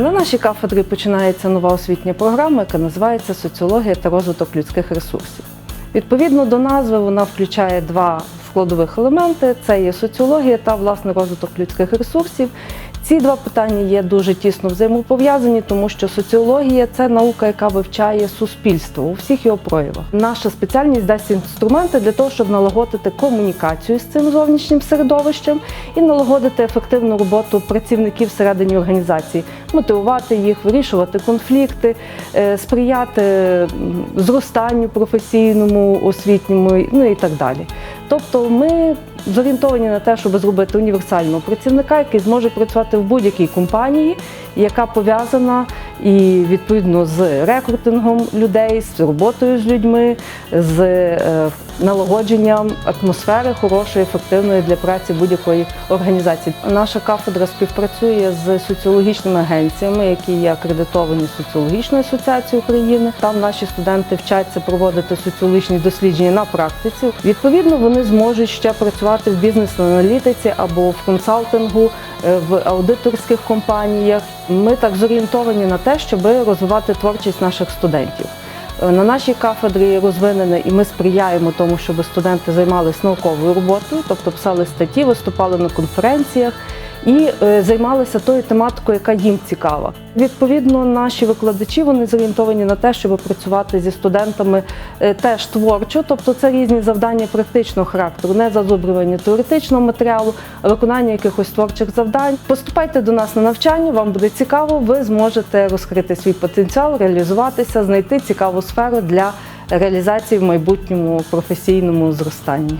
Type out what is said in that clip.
На нашій кафедрі починається нова освітня програма, яка називається Соціологія та розвиток людських ресурсів. Відповідно до назви, вона включає два складових елементи: це є соціологія та власне розвиток людських ресурсів. Ці два питання є дуже тісно взаємопов'язані, тому що соціологія це наука, яка вивчає суспільство у всіх його проявах. Наша спеціальність дасть інструменти для того, щоб налагодити комунікацію з цим зовнішнім середовищем і налагодити ефективну роботу працівників всередині організації, мотивувати їх, вирішувати конфлікти, е, сприяти зростанню професійному, освітньому, ну і так далі. Тобто ми зорієнтовані на те, щоб зробити універсального працівника, який зможе працювати в будь-якій компанії, яка пов'язана і відповідно з рекрутингом людей, з роботою з людьми, з е, налагодженням атмосфери хорошої, ефективної для праці будь-якої організації. Наша кафедра співпрацює з соціологічними агенціями, які є акредитовані соціологічною асоціацією України. Там наші студенти вчаться проводити соціологічні дослідження на практиці. Відповідно, вони зможуть ще працювати в бізнес-аналітиці або в консалтингу, е, в аудиторських компаніях. Ми так зорієнтовані на те, щоб розвивати творчість наших студентів. Е, На нашій кафедрі розвинене, і ми сприяємо тому, щоб студенти займалися науковою роботою, тобто писали статті, виступали на конференціях і е, займалися тою тематикою, яка їм цікава. Відповідно, наші викладачі вони зорієнтовані на те, щоб працювати зі студентами е, теж творчо, тобто це різні завдання практичного характеру, не зазубрювання теоретичного матеріалу, а виконання якихось творчих завдань. Поступайте до нас на навчання, вам буде цікаво, ви зможете розкрити свій потенціал, реалізуватися, знайти цікаву сферу для реалізації в майбутньому професійному зростанні.